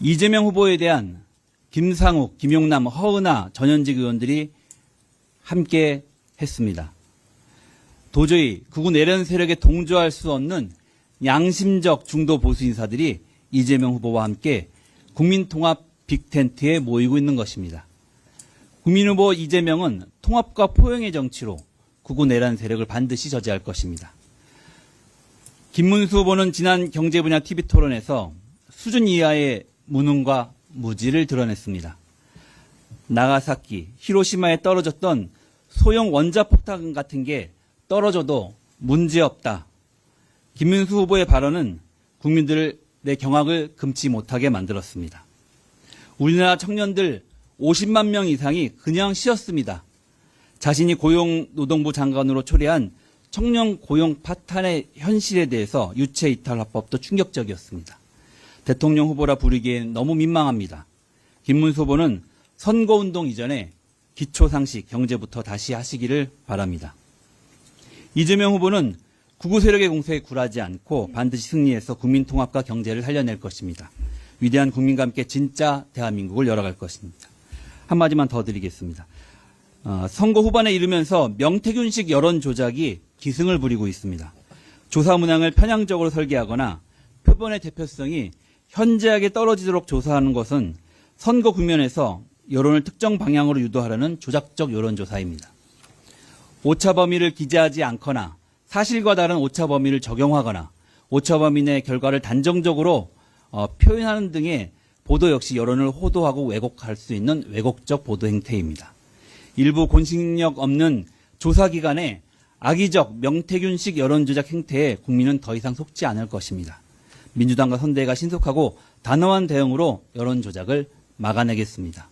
이재명 후보에 대한 김상욱, 김용남, 허은하 전현직 의원들이 함께 했습니다. 도저히 극우 내련 세력에 동조할 수 없는 양심적 중도 보수 인사들이 이재명 후보와 함께 국민통합 빅텐트에 모이고 있는 것입니다. 국민 후보 이재명은 통합과 포용의 정치로 극우 내란 세력을 반드시 저지할 것입니다. 김문수 후보는 지난 경제 분야 TV 토론에서 수준 이하의 무능과 무지를 드러냈습니다. 나가사키, 히로시마에 떨어졌던 소형 원자폭탄 같은 게 떨어져도 문제없다. 김문수 후보의 발언은 국민들의 경악을 금치 못하게 만들었습니다. 우리나라 청년들 50만 명 이상이 그냥 쉬었습니다. 자신이 고용노동부 장관으로 초래한 청년 고용 파탄의 현실에 대해서 유체 이탈 화법도 충격적이었습니다. 대통령 후보라 부르기엔 너무 민망합니다. 김문수 후보는 선거운동 이전에 기초상식 경제부터 다시 하시기를 바랍니다. 이재명 후보는 구구 세력의 공세에 굴하지 않고 반드시 승리해서 국민 통합과 경제를 살려낼 것입니다. 위대한 국민과 함께 진짜 대한민국을 열어갈 것입니다. 한마디만 더 드리겠습니다. 어, 선거 후반에 이르면서 명태균식 여론 조작이 기승을 부리고 있습니다. 조사 문항을 편향적으로 설계하거나 표본의 대표성이 현저하게 떨어지도록 조사하는 것은 선거 국면에서 여론을 특정 방향으로 유도하려는 조작적 여론조사입니다. 오차 범위를 기재하지 않거나 사실과 다른 오차 범위를 적용하거나 오차 범위 내 결과를 단정적으로 어, 표현하는 등의 보도 역시 여론을 호도하고 왜곡할 수 있는 왜곡적 보도 행태입니다. 일부 공신력 없는 조사기관의 악의적 명태균식 여론조작 행태에 국민은 더 이상 속지 않을 것입니다. 민주당과 선대가 신속하고 단호한 대응으로 여론 조작을 막아내겠습니다.